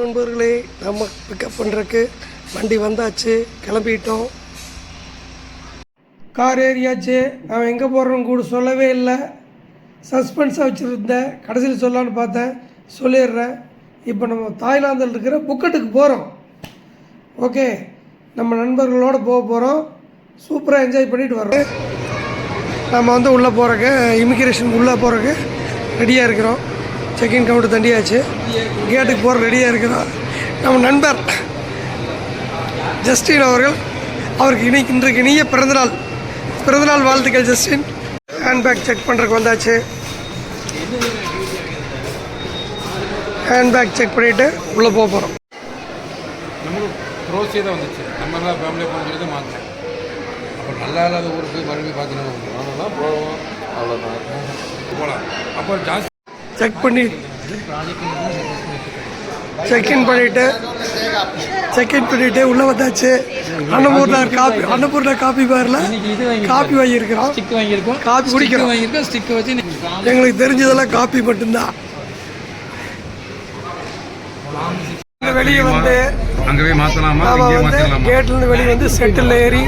நண்பர்களே நம்ம பிக்கப் பண்ணுறக்கு வண்டி வந்தாச்சு கிளம்பிட்டோம். கார் ஏறியாச்சு. அவன் எங்கே போகிறோன்னு கூட சொல்லவே இல்லை. சஸ்பென்ஸாக வச்சுருந்தேன். கடைசியில் சொல்லலான்னு பார்த்தேன். சொல்லிடுறேன். இப்போ நம்ம தாய்லாந்தில் இருக்கிற புக்கெட்டுக்கு போகிறோம் ஓகே நம்ம நண்பர்களோடு போக போகிறோம் சூப்பராக என்ஜாய் பண்ணிட்டு வரோம் நம்ம வந்து உள்ளே போகிறக்கு இமிக்ரேஷன் உள்ளே போகிறக்கு ரெடியாக இருக்கிறோம். செக்இன் கவுண்டர் தண்டியாச்சு. கேட்டுக்கு போகிற ரெடியாக இருக்கிறோம் நம்ம நண்பர் ஜஸ்டின் அவர்கள் அவருக்கு இனி இன்றைக்கு இனிய பிறந்தநாள். பிறந்தநாள் வாழ்த்துக்கள் ஜஸ்டின். ஹேண்ட்பேக் செக் பண்ணுறதுக்கு வந்தாச்சு. ஹேண்ட்பேக் செக் பண்ணிவிட்டு உள்ளே போக போகிறோம் நமக்கு ப்ரோஸே தான் வந்துச்சு. நம்ம ஃபேமிலியாக போகணும்னு சொல்லி தான் அப்போ நல்லா இல்லாத ஊருக்கு மறுபடியும் பார்த்தீங்கன்னா அதெல்லாம் போவோம். அவ்வளோதான் போகலாம் அப்போ ஜாஸ்தி செக் பண்ணி செக்இன் பண்ணிவிட்டு செக்இன் பண்ணிவிட்டு உள்ளே வந்தாச்சு. அன்னபூர்ணா காப்பி அன்னபூர்ணா காப்பி பாரில். காப்பி வாங்கியிருக்கிறோம். ஸ்டிக் வாங்கியிருக்கோம் காப்பி குடிக்கிறோம். வாங்கியிருக்கோம். ஸ்டிக்கை வச்சு எங்களுக்கு தெரிஞ்சதெல்லாம் காப்பி மட்டும்தான். வெளியே வந்து அங்கவே மாற்றலாமா நாம வந்து கேட்லேருந்து வெளியே வந்து செட்டில் ஏறி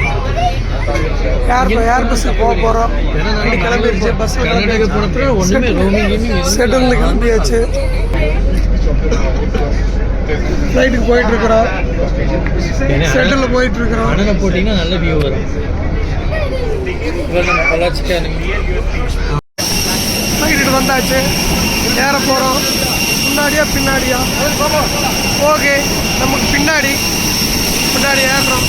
ஏர் ஏர் பஸ்ஸில் போக போகிறோம் வண்டி கிளம்பிடுச்சு? கீமிங் செட்டில் கிளம்பியாச்சு. ஃப்ளைட்டுக்கு போயிட்டு இருக்கிறோம். செட்டில் போயிட்டு இருக்கிறோம். அண்ணனை போட்டிங்கன்னா நல்ல வியூ வரும். ஃப்ளைட்டு வந்தாச்சு. ஏற போகிறோம் முன்னாடியா பின்னாடியா? ஓகே நமக்கு பின்னாடி. பின்னாடி ஏறுறோம்.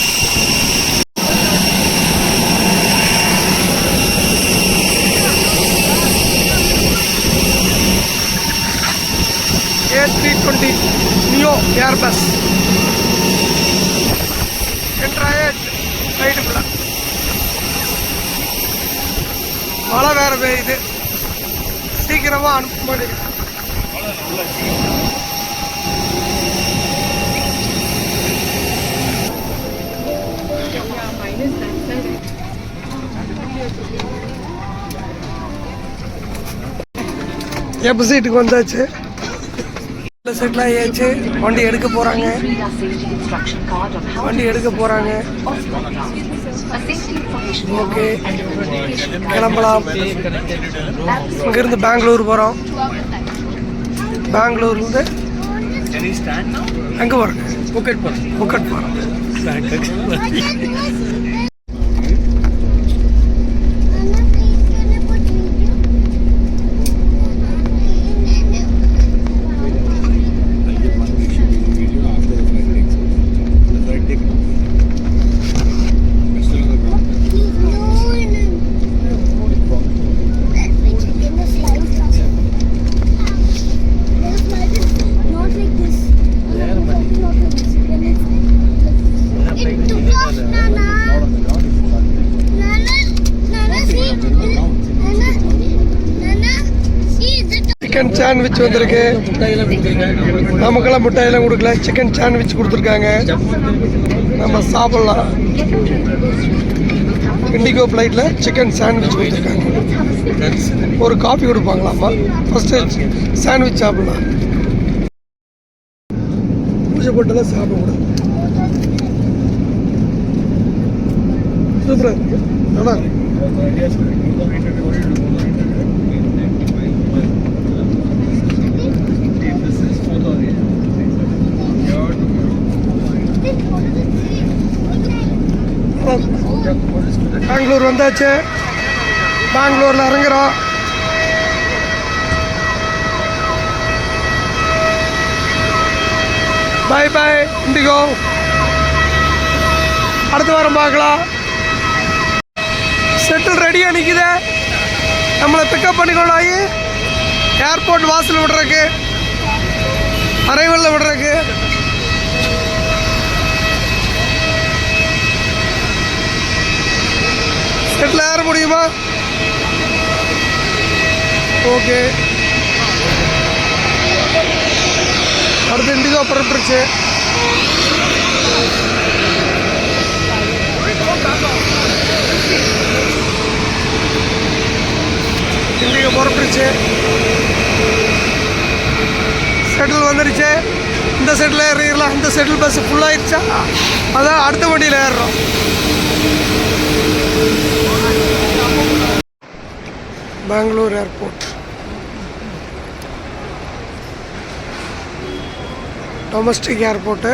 ஏர் பஸ் சைடு ஃபுல்லாக மழை வேற பெய்யுது. சீக்கிரமாக அனுப்ப மாட்டேங்குது. எப்போ சீட்டுக்கு வந்தாச்சு? செட்டில் ஆயாச்சு வண்டி எடுக்க போகிறாங்க வண்டி எடுக்க போகிறாங்க ஓகே. கிளம்பலாம். இங்கேருந்து பெங்களூர் போகிறோம் பெங்களூர்லேருந்து எங்கே போகிறோங்க புக்கெட் போகிறோம் புக்கெட் போகிறோம் சாண்ட்விச் வந்திருக்கு. நமக்கெல்லாம் மிட்டாயெல்லாம் கொடுக்கல. சிக்கன் சாண்ட்விச் கொடுத்துருக்காங்க. நம்ம சாப்பிட்லாம். இண்டிகோ ஃப்ளைட்டில் சிக்கன் சாண்ட்விச் கொடுத்துருக்காங்க. ஒரு காஃபி கொடுப்பாங்களாம்மா? ஃபஸ்ட்டு சாண்ட்விச் சாப்பிட்லாம். பூஜை போட்டெல்லாம் சாப்பிடக்கூடாது. சூப்பராக இருக்குது நல்லா இருக்கு. பெங்களூர் வந்தாச்சு. பெங்களூரில் இறங்குறோம். பை பாய் இண்டிகோ அடுத்த வாரம் பார்க்கலாம். செட்டில் ரெடியாக நிற்குது நம்மளை பிக்கப் பண்ணிக்கொண்டாயி ஏர்போர்ட் வாசல் விடுறதுக்கு அரைவலில் விடுறதுக்கு. செட்டில் ஏற முடியுமா? ஓகே. அடுத்து இண்டிகோ புறப்பட்டுருச்சு இண்டிகோ புறப்பட்டுருச்சு செட்டில் வந்துடுச்சு இந்த செட்டில் ஏறிடலாம். இந்த செட்டில் பஸ் ஃபுல்லாகிடுச்சா அதான் அடுத்த வண்டியில் ஏறுறோம். பெங்களூர் ஏர்போர்ட். டொமஸ்டிக் ஏர்போர்ட்டு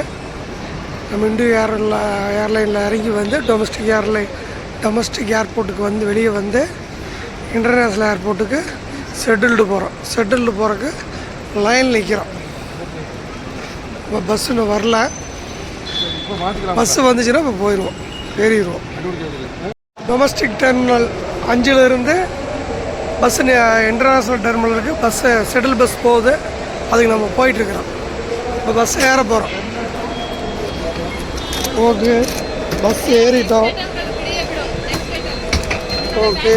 நம்ம இந்திய ஏர்ல ஏர்லைனில் இறங்கி வந்து டொமஸ்டிக் ஏர்லைன் டொமஸ்டிக் ஏர்போர்ட்டுக்கு வந்து வெளியே வந்து இன்டர்நேஷ்னல் ஏர்போர்ட்டுக்கு செட்டில்டு போகிறோம் செட்டில்டு போகிறக்கு லைன் நிற்கிறோம் இப்போ பஸ் இன்னும் வரல. பஸ்ஸு வந்துச்சுன்னா இப்போ போயிடுவோம் ஏறிடுவோம். டொமஸ்டிக் டெர்மினல் அஞ்சிலிருந்து பஸ் இன்டர்நேஷ்னல் டெர்மினலுக்கு பஸ்ஸு செட்டில் பஸ் போகுது. அதுக்கு நம்ம போயிட்டுருக்குறோம். இப்போ பஸ் ஏற போகிறோம் ஓகே. பஸ் ஏறிட்டோம். ஓகே.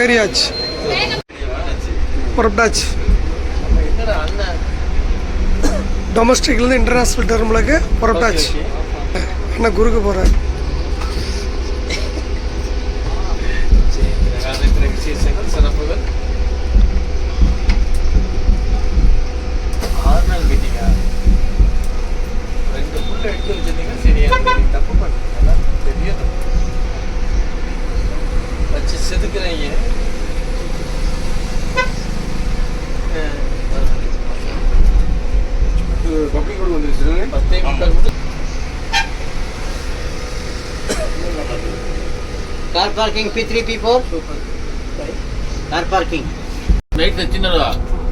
ஏறியாச்சு. புறப்பட்டாச்சு. டொமஸ்டிக்லேருந்து இன்டர்நேஷ்னல் டெர்மினலுக்கு புறப்பட்டாச்சு. என்ன குறுக்கு போகிறேன் parking P3, P4? Car parking. Flight తెచ్చినారు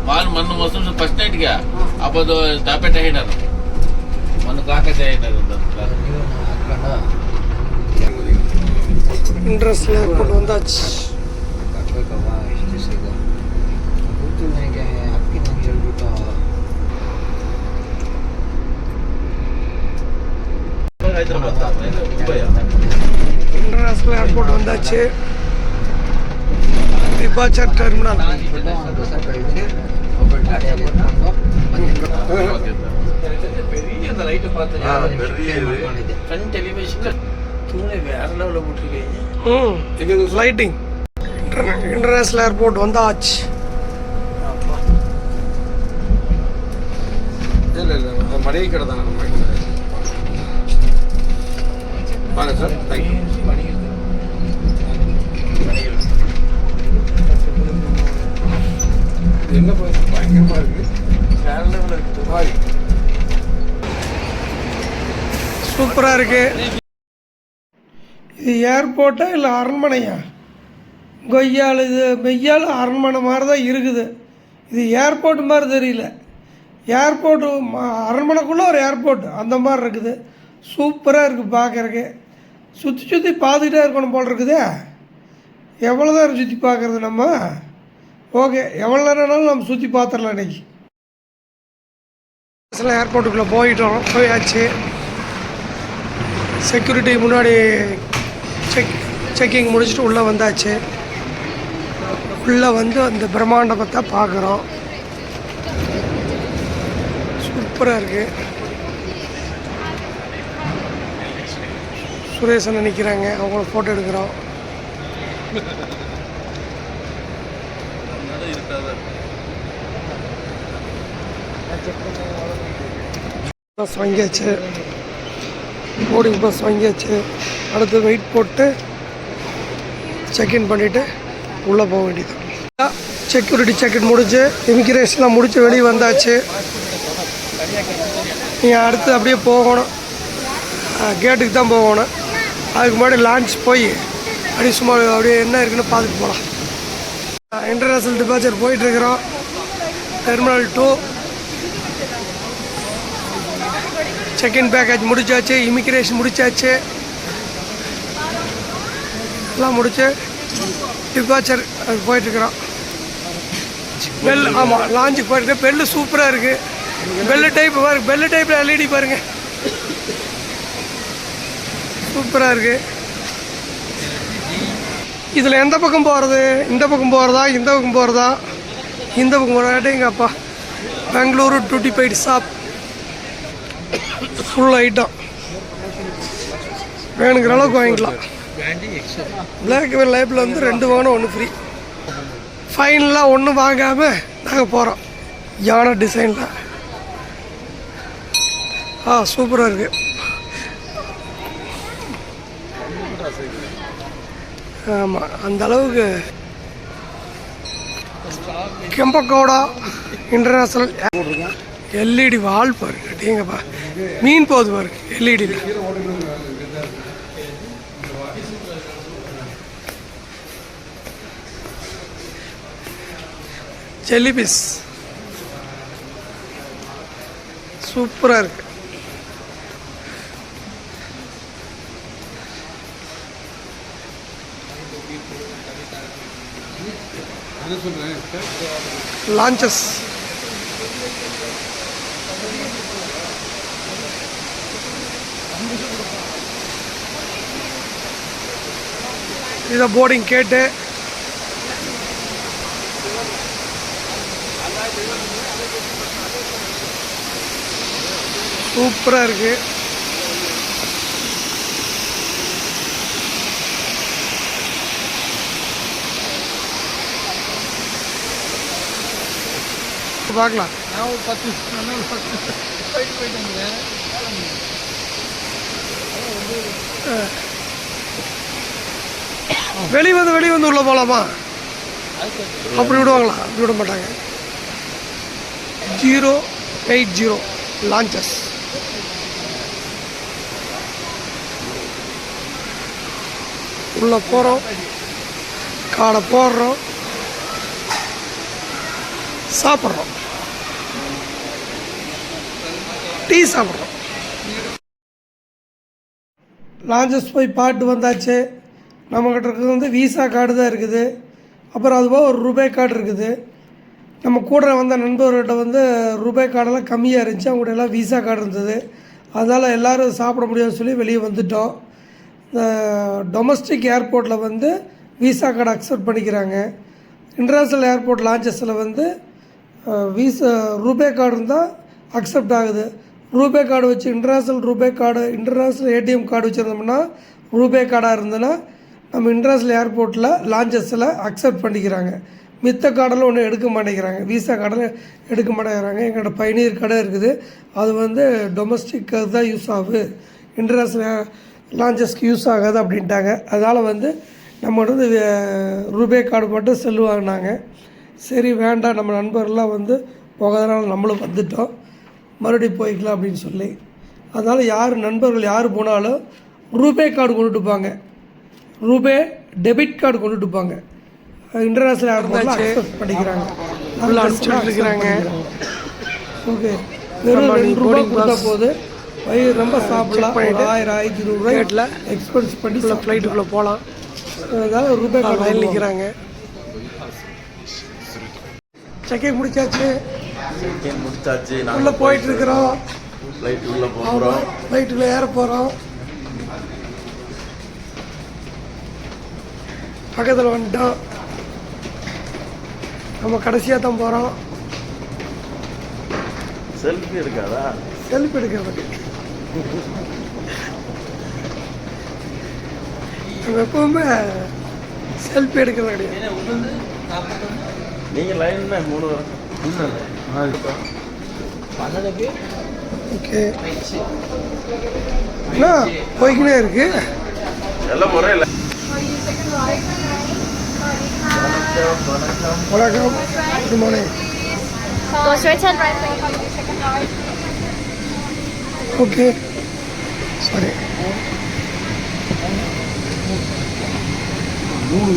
వాళ్ళు మొన్న మోసం ఫస్ట్ నైట్ గా అప్పుడు దాపెట్ అయినారు మొన్న కాకట్ అయినారు ఇంట్రెస్ట్ లేకుండా ఉందాచ్ ಹೈದರಾಬಾದ್ ಮುಂಬೈ இன்டர்நேஷ்னல் ஏர்போர்ட் வந்தாச்சு. Departure terminal. பெரிய அந்த பார்த்து தூணை வேற லெவலில் போட்டிருக்கீங்க லைட்டிங் இன்டர்நேஷ்னல் ஏர்போர்ட் வந்தாச்சு. இல்லை இல்லை மளிகை கடை தான் நம்ம வாங்க சார் தேங்க்யூ என்ன ப- பயங்கரமா இருக்கு வேற லெவலில் இருக்கு பாய் சூப்பராக இருக்கு. இது ஏர்போர்ட்டா இல்லை அரண்மனையா? கொய்யால் இது மெய்யால் அரண்மனை மாதிரி தான் இருக்குது. இது ஏர்போர்ட் மாதிரி தெரியல. ஏர்போர்ட்டு அரண்மனைக்குள்ளே ஒரு ஏர்போர்ட் அந்த மாதிரி இருக்குது. சூப்பராக இருக்குது பார்க்கறக்கு சுற்றி சுற்றி பார்த்துக்கிட்டே இருக்கணும் போல் இருக்குதே. எவ்வளோ நேரம் சுற்றி பார்க்குறது நம்ம? ஓகே எவ்வளோ நேரம்னாலும் நம்ம சுற்றி பார்த்துடலாம் இன்னைக்கு. ஏர்போர்ட்டுக்குள்ளே போயிட்டோம் போயாச்சு. செக்யூரிட்டி முன்னாடி செக் செக்கிங் முடிச்சுட்டு உள்ளே வந்தாச்சு. உள்ளே வந்து அந்த பிரம்மாண்டத்தை பார்க்குறோம் சூப்பராக இருக்குது சுரேஷன் நிற்கிறாங்க அவங்கள ஃபோட்டோ எடுக்கிறோம். பஸ் வாங்கியாச்சு. போர்டிங் பஸ் வாங்கியாச்சு. அடுத்து வெயிட் போட்டு செக்இன் பண்ணிவிட்டு உள்ளே போக வேண்டியது. செக்யூரிட்டி செக்இன் முடிஞ்சு இமிக்ரேஷன்லாம் முடிச்சு வெளியே வந்தாச்சு. நீங்கள் அடுத்து அப்படியே போகணும். கேட்டுக்கு தான் போகணும். அதுக்கு முன்னாடி லான்ச் போய் அப்படியே சும்மா அப்படியே என்ன இருக்குன்னு பார்த்துட்டு போகலாம் international departure போயிட்டுருக்குறோம். Terminal two check in baggage முடிச்சாச்சு இமிக்ரேஷன் முடிச்சாச்சு. எல்லாம் முடிச்சு டிபார்ச்சர் அது போயிட்டுருக்குறோம். பெல் ஆமாம் லாஞ்சுக்கு போயிருக்கு பெல்லு சூப்பராக இருக்குது பெல்லு டைப் பாருங்க பெல்லு டைப்பில் எல்இடி பாருங்கள் சூப்பராக இருக்குது இதில் எந்த பக்கம் போகிறது இந்த பக்கம் போகிறதா இந்த பக்கம் போகிறதா இந்த பக்கம் போகிறதா எங்கள் அப்பா பெங்களூரு டூட்டி பைட் ஷாப் ஃபுல் ஐட்டம் வேணுங்கிற அளவுக்கு வாங்கிக்கலாம். பிளாக் லைஃப்பில் வந்து ரெண்டு வாங்கினா ஒன்று ஃப்ரீ ஃபைனலாக ஒன்றும் வாங்காமல் நாங்கள் போகிறோம் யானை டிசைனில் ஆ சூப்பராக இருக்குது ஆமாம் அந்த அளவுக்கு கெம்பக்கோடா இன்டர்நேஷ்னல் எல்இடி வால் பாரு கட்டிங்கப்பா மீன் போகுது பாரு எல்இடி எல்இடியில் ஜெல்லிபிஸ் சூப்பராக இருக்குது லான்ச்சஸ் இதை போர்டிங் கேட்டு. சூப்பராக இருக்கு. பார்க்கலாம். நான் ஒரு பத்து போயிட்டு போயிட்டு வந்துடுறேன் வெளியே வந்து வெளியே வந்து உள்ள போகலாமா அப்படி விடுவாங்களா? அப்படி விட மாட்டாங்க. Zero eight zero lounges. உள்ளே போகிறோம் காடை போடுறோம். சாப்பிட்றோம். டீ சாப்பிட்றோம். லாஞ்சஸ் போய் பாட்டு வந்தாச்சு. நம்மக்கிட்ட இருக்கிறது வந்து விசா கார்டு தான் இருக்குது. அப்புறம் அதுபோக ஒரு ரூபே கார்டு இருக்குது. நம்ம கூட வந்த நண்பர்கிட்ட வந்து ரூபே கார்டெல்லாம் கம்மியாக இருந்துச்சு. அவங்கள்ட்ட எல்லாம் விசா கார்டு இருந்தது. அதனால் எல்லோரும் சாப்பிட முடியாதுன்னு சொல்லி வெளியே வந்துட்டோம். இந்த டொமஸ்டிக் ஏர்போர்ட்டில் வந்து விசா கார்டு அக்செப்ட் பண்ணிக்கிறாங்க. இன்டர்நேஷ்னல் ஏர்போர்ட் லாஞ்சஸில் வந்து விசா ரூபே கார்டு இருந்தால் அக்செப்ட் ஆகுது. ரூபே கார்டு வச்சு international RuPay card international ATM card வச்சுருந்தோம்னா RuPay கார்டாக இருந்ததுன்னா நம்ம இன்டர்நேஷ்னல் ஏர்போர்ட்டில் லான்ச்சஸில் அக்செப்ட் பண்ணிக்கிறாங்க. மித்த கார்டெல்லாம் ஒன்றும் எடுக்க மாட்டேங்கிறாங்க. விசா கார்டெல்லாம் எடுக்க மாட்டேங்கிறாங்க. எங்கள்கிட்ட பயணியர் கடை இருக்குது. அது வந்து டொமஸ்டிக் தான் யூஸ் ஆகுது. இன்டர்நேஷ்னல் லான்ச்சஸ்க்கு யூஸ் ஆகாது அப்படின்ட்டாங்க. அதனால் வந்து நம்மகிட்ட வந்து வே- ரூபே கார்டு மட்டும் செல்லு வாங்கினாங்க சரி வேண்டாம் நம்ம நண்பர்லாம் வந்து போகாதனால நம்மளும் வந்துட்டோம். மறுபடியும் போய்க்கலாம் அப்படின்னு சொல்லி. அதனால் யார் நண்பர்கள் யார் போனாலும் ரூபே கார்டு கொண்டுட்டு போங்க. ரூபே டெபிட் கார்டு கொண்டுட்டு போங்க. இன்டர்நேஷ்னல் ஏர்போர்ட்டில் பண்ணிக்கிறாங்க. உள்ள அனுப்பிச்சுட்டு இருக்கிறாங்க ஓகே. வெறும் ரெண்டு ரூபா கொடுத்தா போது. வயிறு ரொம்ப சாப்பிடலாம். ஒரு ஆயிரம் ஆயிரத்தி நூறுரூவாய்க்கில் எக்ஸ்பென்ஸ் பண்ணி ஃப்ளைட்டுக்குள்ளே போகலாம். அதனால ரூபே கார்டு நிற்கிறாங்க செக்கிங் முடிச்சாச்சு. செகண்ட் முடிச்சாச்சு உள்ள போயிட்டு இருக்கிறோம். ஃப்ளைட் உள்ள போகிறோம் ஃப்ளைட்டில் ஏற போகிறோம் பக்கத்தில் வந்துட்டோம். நம்ம கடைசியாக தான் போகிறோம் செல்ஃபி இருக்காதா செல்ஃபி எடுக்கிறதுக்கு நம்ம எப்பவுமே செல்ஃபி எடுக்கிறது கிடையாது. நீங்கள் லைன் மூணு ஓகே. என்ன போய்க்கினே இருக்கு. எல்லாம் முறை இல்லை வணக்கம். Good morning. Okay sorry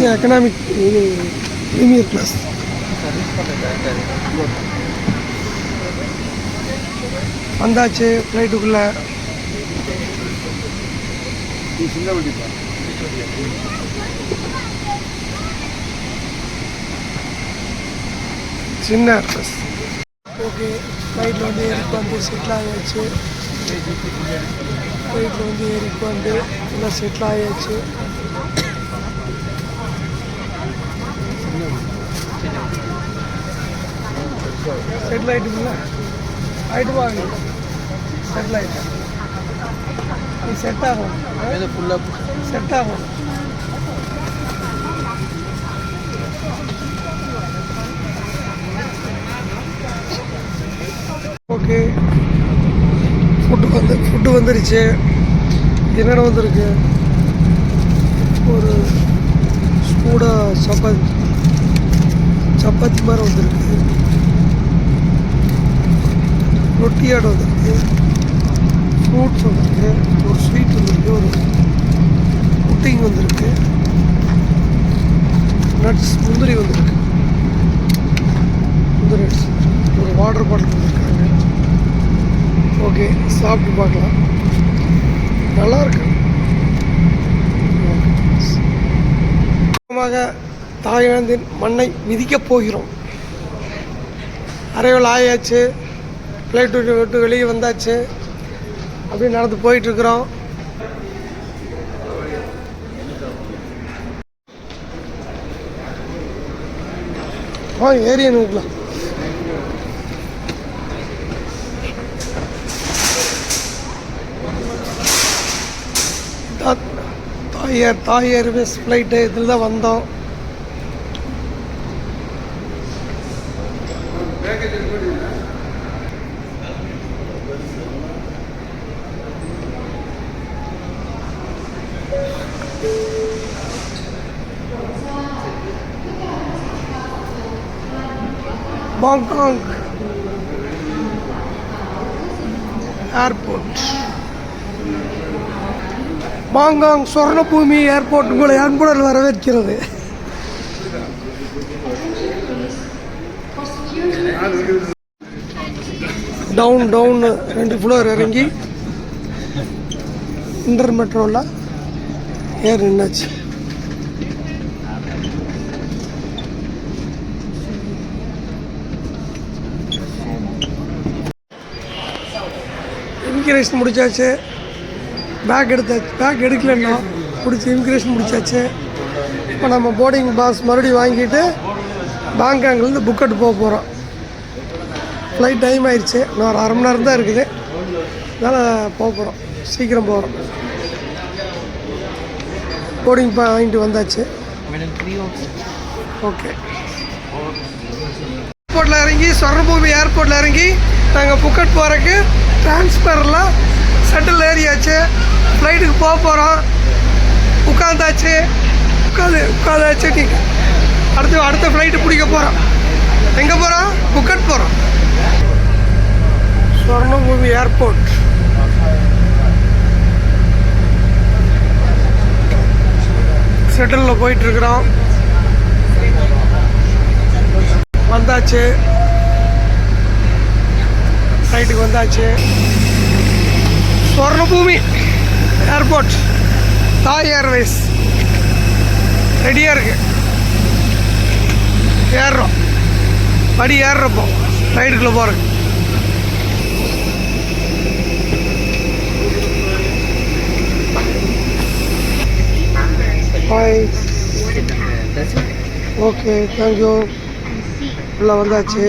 economic இது ப்ரீமியர் கிளாஸ் வந்தாச்சு ஃப்ளைட்டுக்குள்ளே சின்ன அட்ரஸ் ஓகே ஃப்ளைட்டில் வந்து ஏறிக்கு வந்து செட்டில் ஆகியாச்சு ஃப்ளைட்டில் வந்து ஏறிக்கு வந்து எல்லாம் செட்டில் ஆகியாச்சு செட்டில் ஆகிட்டுங்களா ஆகிட்டு வாங்க. செட்டில் ஆகிட்டேன் செட் ஆகும். ஃபுல்லாக செட் ஆகும். ஓகே ஃபுட்டு வந்து ஃபுட்டு வந்துருச்சு. என்னென்ன வந்துருக்கு? ஒரு சூடாக சப்பாத்தி. சப்பாத்தி மாதிரி வந்துருக்கு. ரொட்டியாட வந்திருக்கு ஃப்ரூட்ஸ் வந்திருக்கு ஒரு ஸ்வீட் வந்திருக்கு ஒரு புட்டிங் வந்திருக்கு நட்ஸ் முந்திரி வந்திருக்கு முந்திரி நட்ஸ் ஒரு வாட்டர் பாட்டில் வந்திருக்காங்க ஓகே சாப்பிட்டு பார்க்கலாம் நல்லாயிருக்கு தாய்லாந்தின் மண்ணை மிதிக்கப் போகிறோம் அரைவல் ஆயாச்சு ஃப்ளைட் விட்டு விட்டு வெளியே வந்தாச்சு. அப்படியே நடந்து போயிட்டுருக்குறோம். ஆ ஏரியா நோக்கலாம் தாயர் தாயார் ஃப்ளைட்டு இதில் தான் வந்தோம். Bangkok airport Bangkok Suvarnabhumi airport உங்களை அன்புடன் வரவேற்கிறது. டவுன் டவுன் ரெண்டு ஃப்ளோர் இறங்கி. இன்டர் மெட்ரோவில் ஏர் நின்னாச்சு. இமிக்ரேஷன் முடிச்சாச்சு. பேக் எடுத்தாச்சு. பேக் எடுக்கலன்னா பிடிச்சி இமிக்ரேஷன் முடிச்சாச்சு. இப்போ நம்ம போர்டிங் பாஸ் மறுபடியும் வாங்கிட்டு பாங்காங்லேருந்து புக்கெட் போக போகிறோம் ஃப்ளைட் டைம் ஆயிடுச்சு இன்னும் ஒரு அரை மணி நேரம் தான் இருக்குது. அதனால் போக போகிறோம் சீக்கிரம் போகிறோம் போர்டிங் பா வாங்கிட்டு வந்தாச்சு. ஓகே ஏர்போர்ட்டில் இறங்கி சொர்ணபூமி ஏர்போர்ட்டில் இறங்கி நாங்கள் புக்கட் போகிறக்கு டிரான்ஸ்ஃபர்லாம் செட்டில் ஏறியாச்சு. ஃப்ளைட்டுக்கு போக போகிறோம் உட்காந்தாச்சு உட்காந்து உட்காந்தாச்சு நீங்கள் அடுத்து அடுத்த ஃப்ளைட்டு பிடிக்க போகிறோம் எங்கே போகிறோம் புக்கட் போகிறோம் சொர்ணபூமி ஏர்போர்ட் செட்டிலில் போயிட்டுருக்குறோம் வந்தாச்சு. ஃப்ளைட்டுக்கு வந்தாச்சு. ஸ்வர்ணபூமி ஏர்போர்ட் தாய் ஏர்வேஸ் ரெடியாக இருக்கு. ஏறுறோம். படி ஏறுறப்போ ஃப்ளைட்டுக்குள்ளே போகிறேன் ஹாய் ஓகே தேங்க்யூ உள்ளே வந்தாச்சு.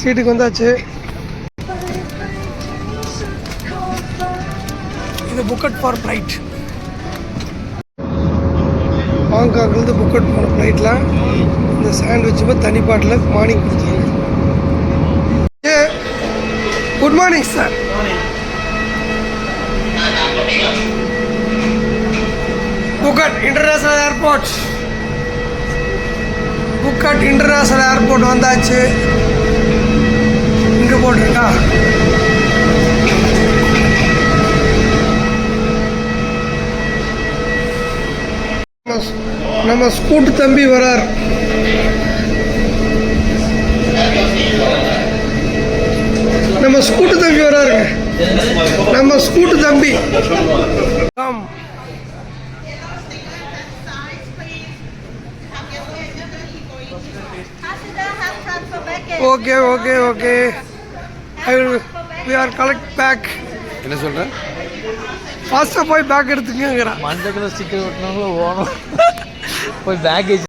சீட்டுக்கு வந்தாச்சு. இது புக்கட் ஃபார் ஃப்ளைட் ஹாங்காங்லேருந்து புக்கட் போன ஃப்ளைட்டில் இந்த சாண்ட்விச் தனி பாட்டில் மார்னிங் கொடுத்தாங்க ஏ good morning sir Phuket international airport Phuket international airport வந்தாச்சு. இங்கே போட்டிருக்கா? நம்ம- நம்ம ஸ்கூட்டு தம்பி வரார். நம்ம ஸ்கூட்டு தம்பி வராருங்க. நம்ம ஸ்கூட்டு தம்பி. Okay okay okay. I will we are collect bag என்ன சொல்கிறேன் ஃபாஸ்ட்டாக போய் பேக் எடுத்துக்கங்கிறான் மஞ்சள் கலர் ஸ்டிக்கர் ஒட்டினவங்களும் ஓணும். போய் பேக்கேஜ்